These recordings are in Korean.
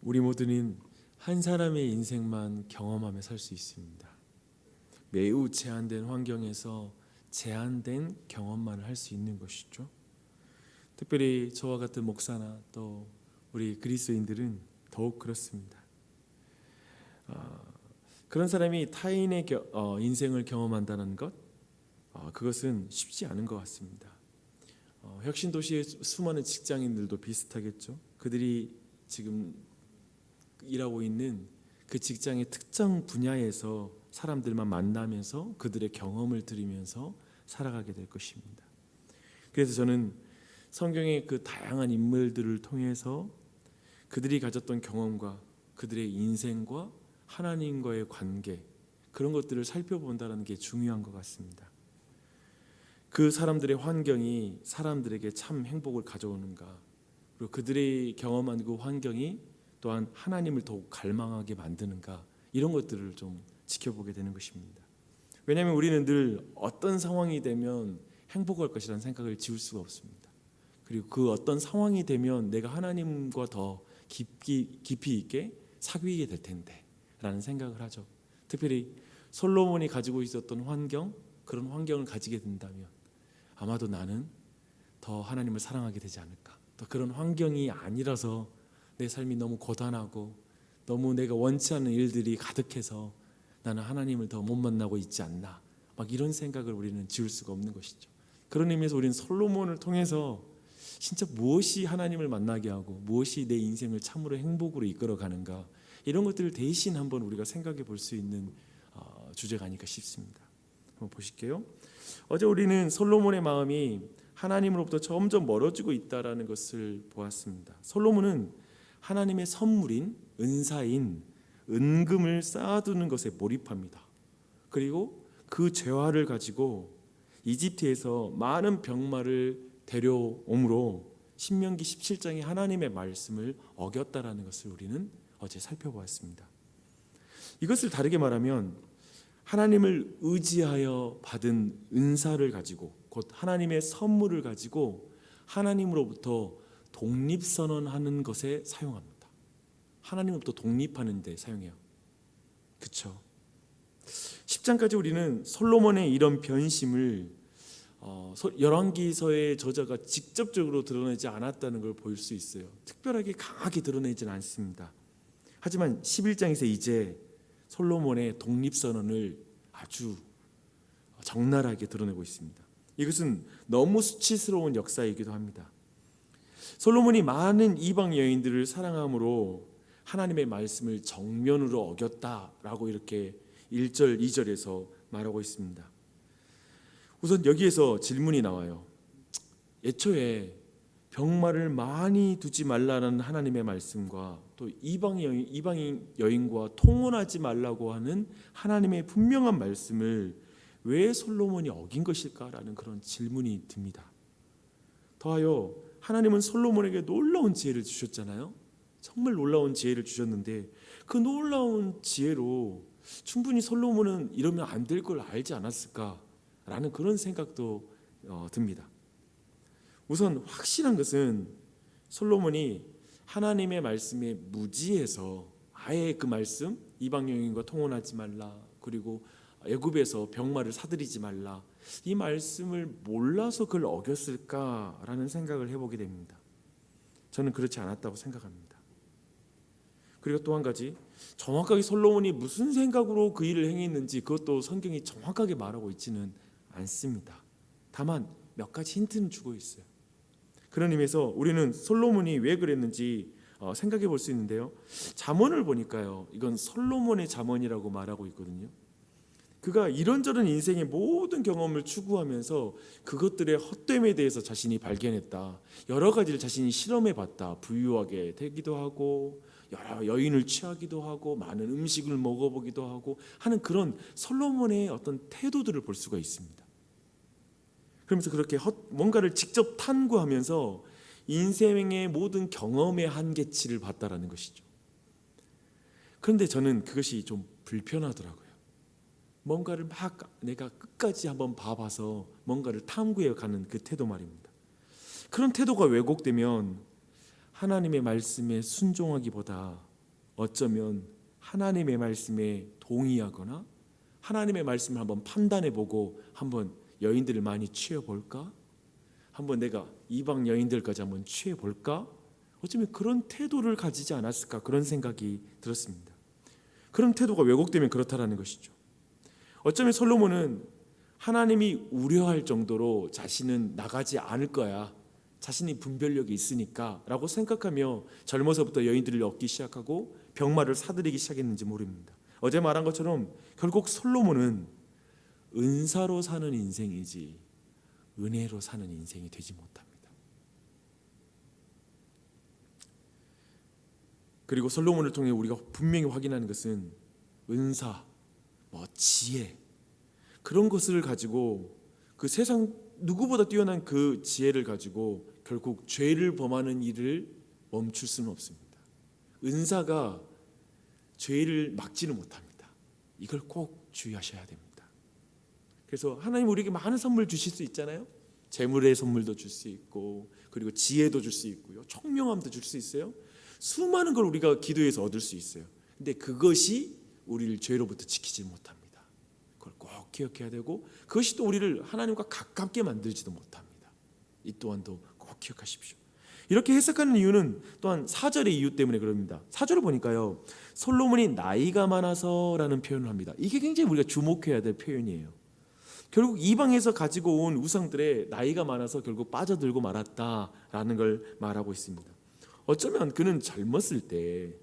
우리 모두는 한 사람의 인생만 경험하며 살 수 있습니다. 매우 제한된 환경에서 제한된 경험만을 할 수 있는 것이죠. 특별히 저와 같은 목사나 또 우리 그리스도인들은 더욱 그렇습니다. 아, 그런 사람이 타인의 겨- 어, 인생을 경험한다는 것, 아, 그것은 쉽지 않은 것 같습니다. 어, 혁신 도시의 수- 수많은 직장인들도 비슷하겠죠. 그들이 지금 일하고 있는 그 직장의 특정 분야에서 사람들만 만나면서 그들의 경험을 들으면서 살아가게 될 것입니다. 그래서 저는 성경의 그 다양한 인물들을 통해서 그들이 가졌던 경험과 그들의 인생과 하나님과의 관계 그런 것들을 살펴본다는 게 중요한 것 같습니다. 그 사람들의 환경이 사람들에게 참 행복을 가져오는가 그리고 그들의 경험한 그 환경이 또한 하나님을 더욱 갈망하게 만드는가 이런 것들을 좀 지켜보게 되는 것입니다. 왜냐하면 우리는 늘 어떤 상황이 되면 행복할 것이라는 생각을 지울 수가 없습니다. 그리고 그 어떤 상황이 되면 내가 하나님과 더 깊이 깊이 있게 사귀게 될 텐데라는 생각을 하죠. 특별히 솔로몬이 가지고 있었던 환경 그런 환경을 가지게 된다면 아마도 나는 더 하나님을 사랑하게 되지 않을까. 또 그런 환경이 아니라서 내 삶이 너무 고단하고 너무 내가 원치 않는 일들이 가득해서 나는 하나님을 더 못 만나고 있지 않나. 막 이런 생각을 우리는 지울 수가 없는 것이죠. 그런 의미에서 우리는 솔로몬을 통해서 진짜 무엇이 하나님을 만나게 하고 무엇이 내 인생을 참으로 행복으로 이끌어 가는가 이런 것들을 대신 한번 우리가 생각해 볼 수 있는 어, 주제가 아닐까 싶습니다. 보실게요. 어제 우리는 솔로몬의 마음이 하나님으로부터 점점 멀어지고 있다라는 것을 보았습니다. 솔로몬은 하나님의 선물인 은사인 은금을 쌓아두는 것에 몰입합니다. 그리고 그 재화를 가지고 이집트에서 많은 병마를 데려옴으로 신명기 17장의 하나님의 말씀을 어겼다라는 것을 우리는 어제 살펴보았습니다. 이것을 다르게 말하면 하나님을 의지하여 받은 은사를 가지고 곧 하나님의 선물을 가지고 하나님으로부터 독립 선언하는 것에 사용합니다. 하나님으로부터 독립하는 데 사용해요. 그렇죠? 10장까지 우리는 솔로몬의 이런 변심을 어, 소- 열왕기서의 저자가 직접적으로 드러내지 않았다는 걸 볼 수 있어요. 특별하게 강하게 드러내지는 않습니다. 하지만 11장에서 이제 솔로몬의 독립 선언을 아주 적나라하게 드러내고 있습니다. 이것은 너무 수치스러운 역사이기도 합니다. 솔로몬이 많은 이방 여인들을 사랑함으로 하나님의 말씀을 정면으로 어겼다라고 이렇게 1절, 2절에서 말하고 있습니다. 우선 여기에서 질문이 나와요. 애초에 병마를 많이 두지 말라는 하나님의 말씀과 또 이방 여인, 이방인 여인과 통혼하지 말라고 하는 하나님의 분명한 말씀을 왜 솔로몬이 어긴 것일까라는 그런 질문이 듭니다. 더하여 하나님은 솔로몬에게 놀라운 지혜를 주셨잖아요. 정말 놀라운 지혜를 주셨는데 그 놀라운 지혜로 충분히 솔로몬은 이러면 안 될 걸 알지 않았을까라는 그런 생각도 어, 듭니다. 우선 확실한 것은 솔로몬이 하나님의 말씀에 무지해서 아예 그 말씀 이방 여인과 통혼하지 말라 그리고 애굽에서 병마를 사들이지 말라 이 말씀을 몰라서 그걸 어겼을까라는 생각을 해보게 됩니다. 저는 그렇지 않았다고 생각합니다. 그리고 또 한 가지 정확하게 솔로몬이 무슨 생각으로 그 일을 행했는지 그것도 성경이 정확하게 말하고 있지는 않습니다. 다만 몇 가지 힌트는 주고 있어요. 그런 의미에서 우리는 솔로몬이 왜 그랬는지 어, 생각해 볼 수 있는데요. 잠언을 보니까요. 이건 솔로몬의 잠언이라고 말하고 있거든요. 그가 이런저런 인생의 모든 경험을 추구하면서 그것들의 헛됨에 대해서 자신이 발견했다. 여러 가지를 자신이 실험해 봤다. 부유하게 되기도 하고 여러 여인을 취하기도 하고 많은 음식을 먹어보기도 하고 하는 그런 솔로몬의 어떤 태도들을 볼 수가 있습니다. 그러면서 그렇게 헛, 뭔가를 직접 탐구하면서 인생의 모든 경험의 한계치를 봤다라는 것이죠. 그런데 저는 그것이 좀 불편하더라고요. 뭔가를 막 내가 끝까지 한번 봐봐서 뭔가를 탐구해 가는 그 태도 말입니다. 그런 태도가 왜곡되면 하나님의 말씀에 순종하기보다 어쩌면 하나님의 말씀에 동의하거나 하나님의 말씀을 한번 판단해 보고 한번 여인들을 많이 취해 볼까? 한번 내가 이방 여인들까지 한번 취해 볼까? 어쩌면 그런 태도를 가지지 않았을까 그런 생각이 들었습니다. 그런 태도가 왜곡되면 그렇다라는 것이죠. 어쩌면 솔로몬은 하나님이 우려할 정도로 자신은 나가지 않을 거야. 자신이 분별력이 있으니까라고 생각하며 젊어서부터 여인들을 얻기 시작하고 병마를 사들이기 시작했는지 모릅니다. 어제 말한 것처럼 결국 솔로몬은 은사로 사는 인생이지 은혜로 사는 인생이 되지 못합니다. 그리고 솔로몬을 통해 우리가 분명히 확인하는 것은 은사, 뭐 지혜 그런 것을 가지고 그 세상 누구보다 뛰어난 그 지혜를 가지고 결국 죄를 범하는 일을 멈출 수는 없습니다. 은사가 죄를 막지는 못합니다. 이걸 꼭 주의하셔야 됩니다. 그래서 하나님 우리에게 많은 선물 주실 수 있잖아요. 재물의 선물도 줄 수 있고 그리고 지혜도 줄 수 있고요. 총명함도 줄 수 있어요. 수많은 걸 우리가 기도해서 얻을 수 있어요. 근데 그것이 우리를 죄로부터 지키지 못합니다. 그걸 꼭 기억해야 되고 그것이 또 우리를 하나님과 가깝게 만들지도 못합니다. 이 또한도 꼭 기억하십시오. 이렇게 해석하는 이유는 또한 사절의 이유 때문에 그럽니다. 사절을 보니까요. 솔로몬이 나이가 많아서라는 표현을 합니다. 이게 굉장히 우리가 주목해야 될 표현이에요. 결국 이방에서 가지고 온 우상들의 나이가 많아서 결국 빠져들고 말았다라는 걸 말하고 있습니다. 어쩌면 그는 젊었을 때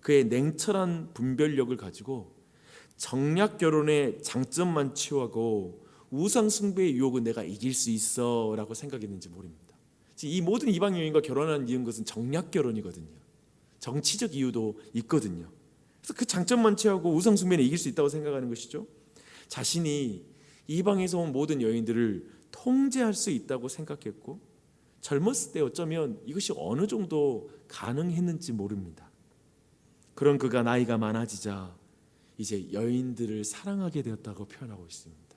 그의 냉철한 분별력을 가지고 정략 결혼의 장점만 취하고 우상 숭배의 유혹은 내가 이길 수 있어라고 생각했는지 모릅니다. 이 모든 이방 여인과 결혼하는 이유는 것은 정략 결혼이거든요. 정치적 이유도 있거든요. 그래서 그 장점만 취하고 우상 숭배는 이길 수 있다고 생각하는 것이죠. 자신이 이방에서 온 모든 여인들을 통제할 수 있다고 생각했고 젊었을 때 어쩌면 이것이 어느 정도 가능했는지 모릅니다. 그런 그가 나이가 많아지자 이제 여인들을 사랑하게 되었다고 표현하고 있습니다.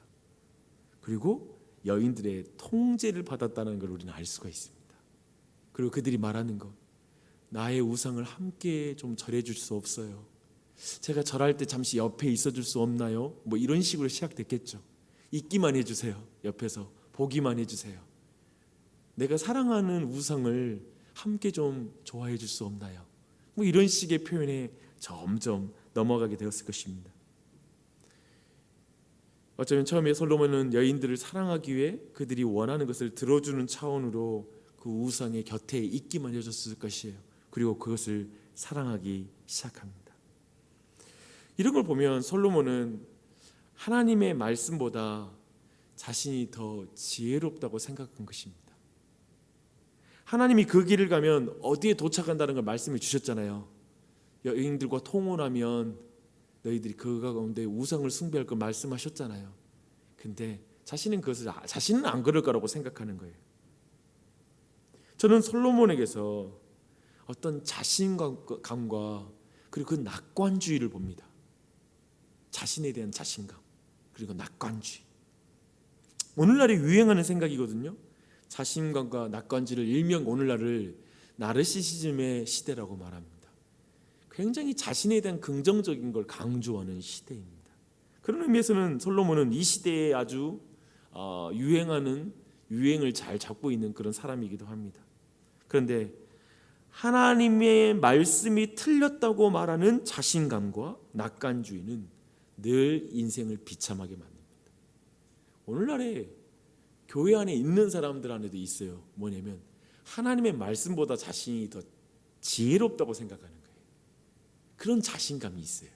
그리고 여인들의 통제를 받았다는 걸 우리는 알 수가 있습니다. 그리고 그들이 말하는 것, 나의 우상을 함께 좀 절해 줄 수 없어요. 제가 절할 때 잠시 옆에 있어 줄 수 없나요? 뭐 이런 식으로 시작됐겠죠. 있기만 해주세요. 옆에서 보기만 해주세요. 내가 사랑하는 우상을 함께 좀 좋아해 줄 수 없나요? 뭐 이런 식의 표현에 점점 넘어가게 되었을 것입니다. 어쩌면 처음에 솔로몬은 여인들을 사랑하기 위해 그들이 원하는 것을 들어주는 차원으로 그 우상의 곁에 있기만 해줬을 것이에요. 그리고 그것을 사랑하기 시작합니다. 이런 걸 보면 솔로몬은 하나님의 말씀보다 자신이 더 지혜롭다고 생각한 것입니다. 하나님이 그 길을 가면 어디에 도착한다는 걸 말씀해 주셨잖아요. 여인들과 통혼하면 너희들이 그 가운데 우상을 숭배할 걸 말씀하셨잖아요. 근데 자신은 그것을 아- 자신은 안 그럴 거라고 생각하는 거예요. 저는 솔로몬에게서 어떤 자신감과 그리고 그 낙관주의를 봅니다. 자신에 대한 자신감 그리고 낙관주의. 오늘날에 유행하는 생각이거든요. 자신감과 낙관주의를 일명 오늘날을 나르시시즘의 시대라고 말합니다. 굉장히 자신에 대한 긍정적인 걸 강조하는 시대입니다. 그런 의미에서는 솔로몬은 이 시대에 아주 어, 유행하는 유행을 잘 잡고 있는 그런 사람이기도 합니다. 그런데 하나님의 말씀이 틀렸다고 말하는 자신감과 낙관주의는 늘 인생을 비참하게 만듭니다. 오늘날에 교회 안에 있는 사람들 안에도 있어요. 뭐냐면 하나님의 말씀보다 자신이 더 지혜롭다고 생각하는 거예요. 그런 자신감이 있어요.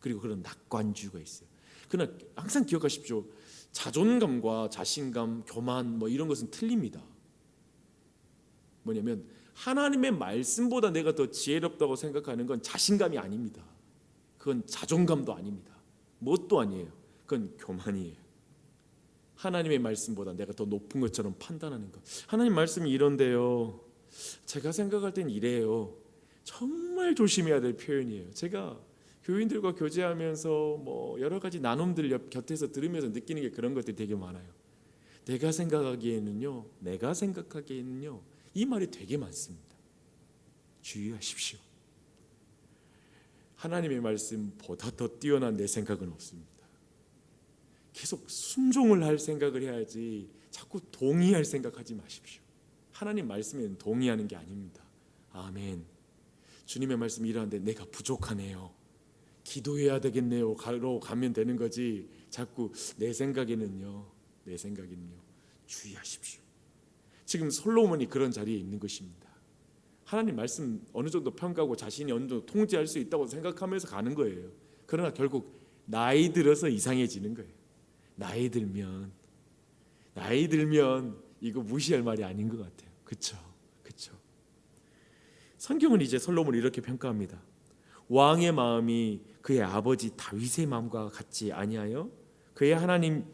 그리고 그런 낙관주의가 있어요. 그러나 항상 기억하십시오. 자존감과 자신감, 교만 뭐 이런 것은 틀립니다. 뭐냐면 하나님의 말씀보다 내가 더 지혜롭다고 생각하는 건 자신감이 아닙니다. 그건 자존감도 아닙니다. 뭣도 아니에요. 그건 교만이에요. 하나님의 말씀보다 내가 더 높은 것처럼 판단하는 것. 하나님 말씀이 이런데요. 제가 생각할 땐 이래요. 정말 조심해야 될 표현이에요. 제가 교인들과 교제하면서 뭐 여러 가지 나눔들 옆 곁에서 들으면서 느끼는 게 그런 것들이 되게 많아요. 내가 생각하기에는요, 내가 생각하기에는요, 이 말이 되게 많습니다. 주의하십시오. 하나님의 말씀보다 더 뛰어난 내 생각은 없습니다. 계속 순종을 할 생각을 해야지 자꾸 동의할 생각하지 마십시오. 하나님 말씀에는 동의하는 게 아닙니다. 아멘. 주님의 말씀이 이러한데 내가 부족하네요. 기도해야 되겠네요. 가로 가면 되는 거지. 자꾸 내 생각에는요. 내 생각에는요. 주의하십시오. 지금 솔로몬이 그런 자리에 있는 것입니다. 하나님 말씀 어느 정도 평가하고 자신이 어느 정도 통제할 수 있다고 생각하면서 가는 거예요. 그러나 결국 나이 들어서 이상해지는 거예요. 나이 들면 나이 들면 이거 무시할 말이 아닌 것 같아요. 그렇죠? 그렇죠? 성경은 이제 솔로몬을 이렇게 평가합니다. 왕의 마음이 그의 아버지 다윗의 마음과 같지 아니하여 그의 하나님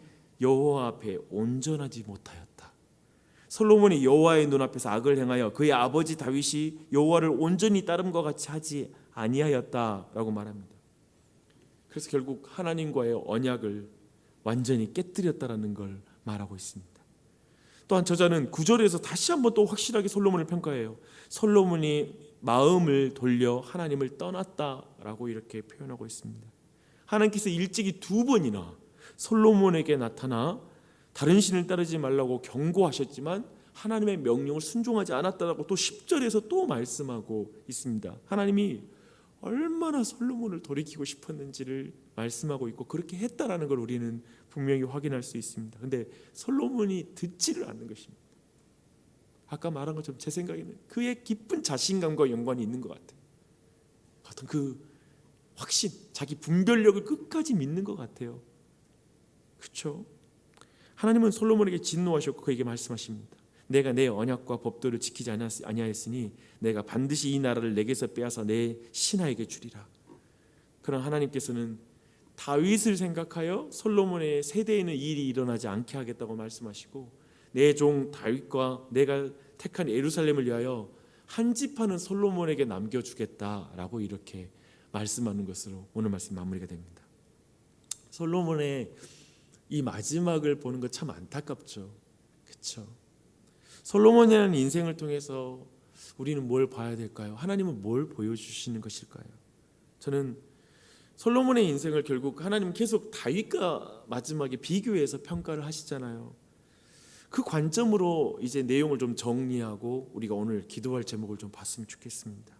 여호와 앞에 온전하지 못하였다. 솔로몬이 여호와의 눈앞에서 악을 행하여 그의 아버지 다윗이 여호와를 온전히 따름과 같이 하지 아니하였다라고 말합니다. 그래서 결국 하나님과의 언약을 완전히 깨뜨렸다라는 걸 말하고 있습니다. 또한 저자는 구절에서 다시 한번 또 확실하게 솔로몬을 평가해요. 솔로몬이 마음을 돌려 하나님을 떠났다라고 이렇게 표현하고 있습니다. 하나님께서 일찍이 두 번이나 솔로몬에게 나타나 다른 신을 따르지 말라고 경고하셨지만 하나님의 명령을 순종하지 않았다라고 또 10절에서 또 말씀하고 있습니다. 하나님이 얼마나 솔로몬을 돌이키고 싶었는지를 말씀하고 있고 그렇게 했다라는 걸 우리는 분명히 확인할 수 있습니다. 근데 솔로몬이 듣지를 않는 것입니다. 아까 말한 것처럼 제 생각에는 그의 깊은 자신감과 연관이 있는 것 같아요. 어떤 그 확신, 자기 분별력을 끝까지 믿는 것 같아요. 그렇죠? 하나님은 솔로몬에게 진노하셨고 그에게 말씀하십니다. 내가 내 언약과 법도를 지키지 아니하였으니 내가 반드시 이 나라를 내게서 빼앗아 내 신하에게 주리라. 그런 하나님께서는 다윗을 생각하여 솔로몬의 세대에는 일이 일어나지 않게 하겠다고 말씀하시고 내 종 다윗과 내가 택한 예루살렘을 위하여 한 집하는 솔로몬에게 남겨주겠다라고 이렇게 말씀하는 것으로 오늘 말씀 마무리가 됩니다. 솔로몬의 이 마지막을 보는 것 참 안타깝죠. 그렇죠? 솔로몬이라는 인생을 통해서 우리는 뭘 봐야 될까요? 하나님은 뭘 보여주시는 것일까요? 저는 솔로몬의 인생을 결국 하나님 계속 다윗과 마지막에 비교해서 평가를 하시잖아요. 그 관점으로 이제 내용을 좀 정리하고 우리가 오늘 기도할 제목을 좀 봤으면 좋겠습니다.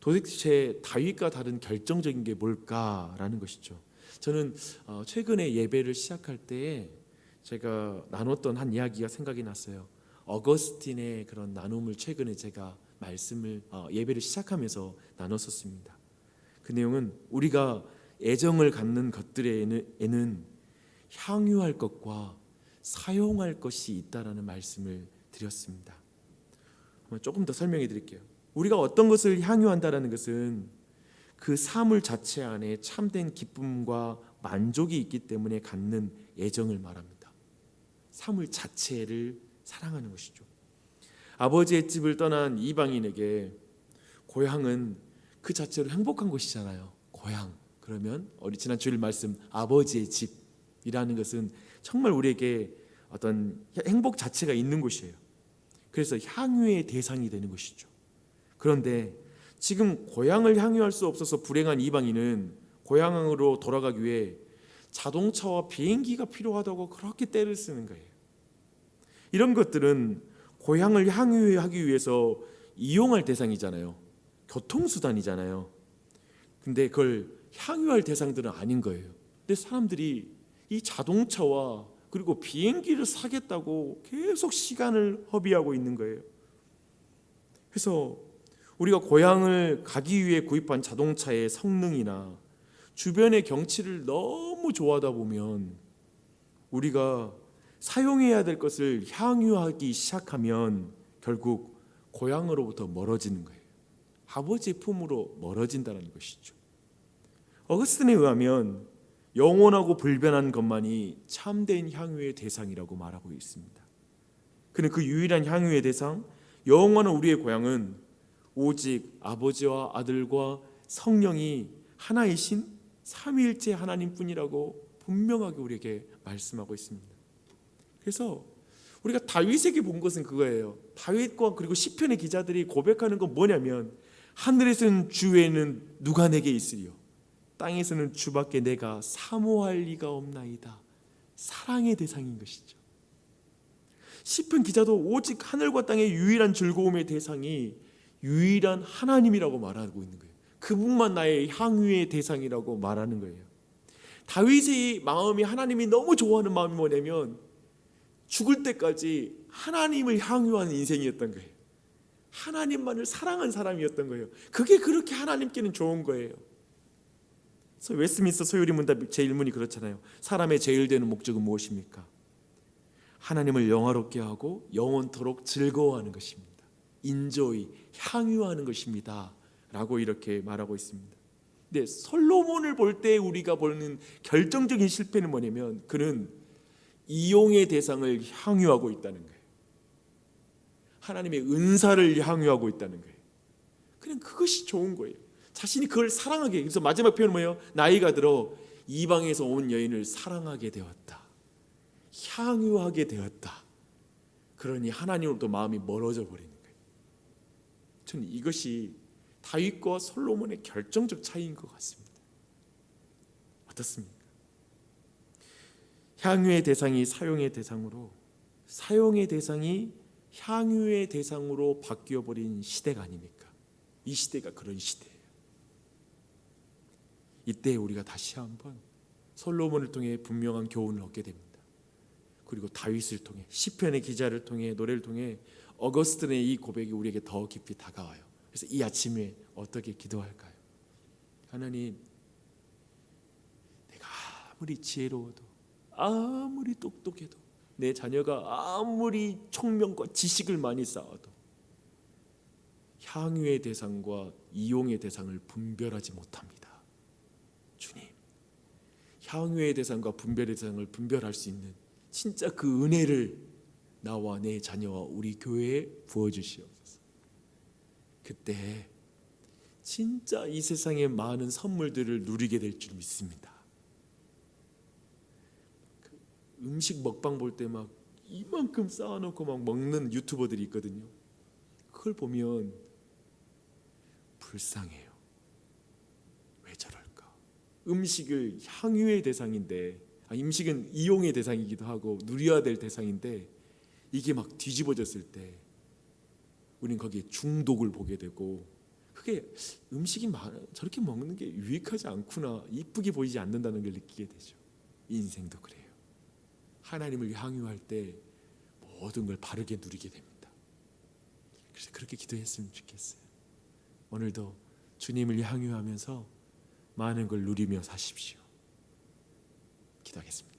도대체 다윗과 다른 결정적인 게 뭘까라는 것이죠. 저는 어, 최근에 예배를 시작할 때에 제가 나눴던 한 이야기가 생각이 났어요. 어거스틴의 그런 나눔을 최근에 제가 말씀을 어, 예배를 시작하면서 나눴었습니다. 그 내용은 우리가 애정을 갖는 것들에는 향유할 것과 사용할 것이 있다라는 말씀을 드렸습니다. 조금 더 설명해 드릴게요. 우리가 어떤 것을 향유한다라는 것은 그 사물 자체 안에 참된 기쁨과 만족이 있기 때문에 갖는 애정을 말합니다. 사물 자체를 사랑하는 것이죠. 아버지의 집을 떠난 이방인에게 고향은 그 자체로 행복한 곳이잖아요. 고향. 그러면 우리 지난 주일 말씀 아버지의 집이라는 것은 정말 우리에게 어떤 행복 자체가 있는 곳이에요. 그래서 향유의 대상이 되는 것이죠. 그런데 지금 고향을 향유할 수 없어서 불행한 이방인은 고향으로 돌아가기 위해 자동차와 비행기가 필요하다고 그렇게 때를 쓰는 거예요. 이런 것들은 고향을 향유하기 위해서 이용할 대상이잖아요. 교통수단이잖아요. 근데 그걸 향유할 대상들은 아닌 거예요. 근데 사람들이 이 자동차와 그리고 비행기를 사겠다고 계속 시간을 허비하고 있는 거예요. 그래서 우리가 고향을 가기 위해 구입한 자동차의 성능이나 주변의 경치를 너무 좋아하다 보면 우리가 사용해야 될 것을 향유하기 시작하면 결국 고향으로부터 멀어지는 거예요. 아버지의 품으로 멀어진다는 것이죠. 어거스틴에 의하면 영원하고 불변한 것만이 참된 향유의 대상이라고 말하고 있습니다. 그는 그 유일한 향유의 대상, 영원한 우리의 고향은 오직 아버지와 아들과 성령이 하나이신 삼위일체 하나님뿐이라고 분명하게 우리에게 말씀하고 있습니다. 그래서 우리가 다윗에게 본 것은 그거예요. 다윗과 그리고 시편의 기자들이 고백하는 건 뭐냐면 하늘에서는 주에는 누가 내게 있으리요 땅에서는 주밖에 내가 사모할 리가 없나이다. 사랑의 대상인 것이죠. 시편 기자도 오직 하늘과 땅의 유일한 즐거움의 대상이 유일한 하나님이라고 말하고 있는 거예요. 그분만 나의 향유의 대상이라고 말하는 거예요. 다윗의 마음이 하나님이 너무 좋아하는 마음이 뭐냐면 죽을 때까지 하나님을 향유하는 인생이었던 거예요. 하나님만을 사랑한 사람이었던 거예요. 그게 그렇게 하나님께는 좋은 거예요. 웨스민스터 소요리 문답 제 일문이 그렇잖아요. 사람의 제일 되는 목적은 무엇입니까? 하나님을 영화롭게 하고 영원토록 즐거워하는 것입니다. 인조이 향유하는 것입니다. 라고 이렇게 말하고 있습니다. 근데 솔로몬을 볼 때 우리가 보는 결정적인 실패는 뭐냐면 그는 이용의 대상을 향유하고 있다는 거예요. 하나님의 은사를 향유하고 있다는 거예요. 그냥 그것이 좋은 거예요. 자신이 그걸 사랑하게. 그래서 마지막 표현은 뭐예요? 나이가 들어 이방에서 온 여인을 사랑하게 되었다. 향유하게 되었다. 그러니 하나님으로부터 마음이 멀어져 거예요. 저는 이것이 다윗과 솔로몬의 결정적 차이인 것 같습니다. 어떻습니까? 향유의 대상이 사용의 대상으로 사용의 대상이 향유의 대상으로 바뀌어 버린 시대가 아닙니까? 이 시대가 그런 시대예요. 이때 우리가 다시 한번 솔로몬을 통해 분명한 교훈을 얻게 됩니다. 그리고 다윗을 통해 시편의 기자를 통해 노래를 통해 어거스틴의 이 고백이 우리에게 더 깊이 다가와요. 그래서 이 아침에 어떻게 기도할까요? 하나님, 내가 아무리 지혜로워도 아무리 똑똑해도 내 자녀가 아무리 총명과 지식을 많이 쌓아도 향유의 대상과 이용의 대상을 분별하지 못합니다. 주님, 향유의 대상과 분별의 대상을 분별할 수 있는 진짜 그 은혜를 나와 내 자녀와 우리 교회에 부어 주시옵소서. 그때 진짜 이 세상의 많은 선물들을 누리게 될 줄 믿습니다. 그 음식 먹방 볼 때 막 이만큼 쌓아놓고 막 먹는 유튜버들이 있거든요. 그걸 보면 불쌍해요. 왜 저럴까? 음식을 향유의 대상인데, 아, 음식은 이용의 대상이기도 하고 누려야 될 대상인데 이게 막 뒤집어졌을 때 우린 거기에 중독을 보게 되고 그게 음식이 저렇게 먹는 게 유익하지 않구나 이쁘게 보이지 않는다는 걸 느끼게 되죠. 인생도 그래요. 하나님을 향유할 때 모든 걸 바르게 누리게 됩니다. 그래서 그렇게 기도했으면 좋겠어요. 오늘도 주님을 향유하면서 많은 걸 누리며 사십시오. 기도하겠습니다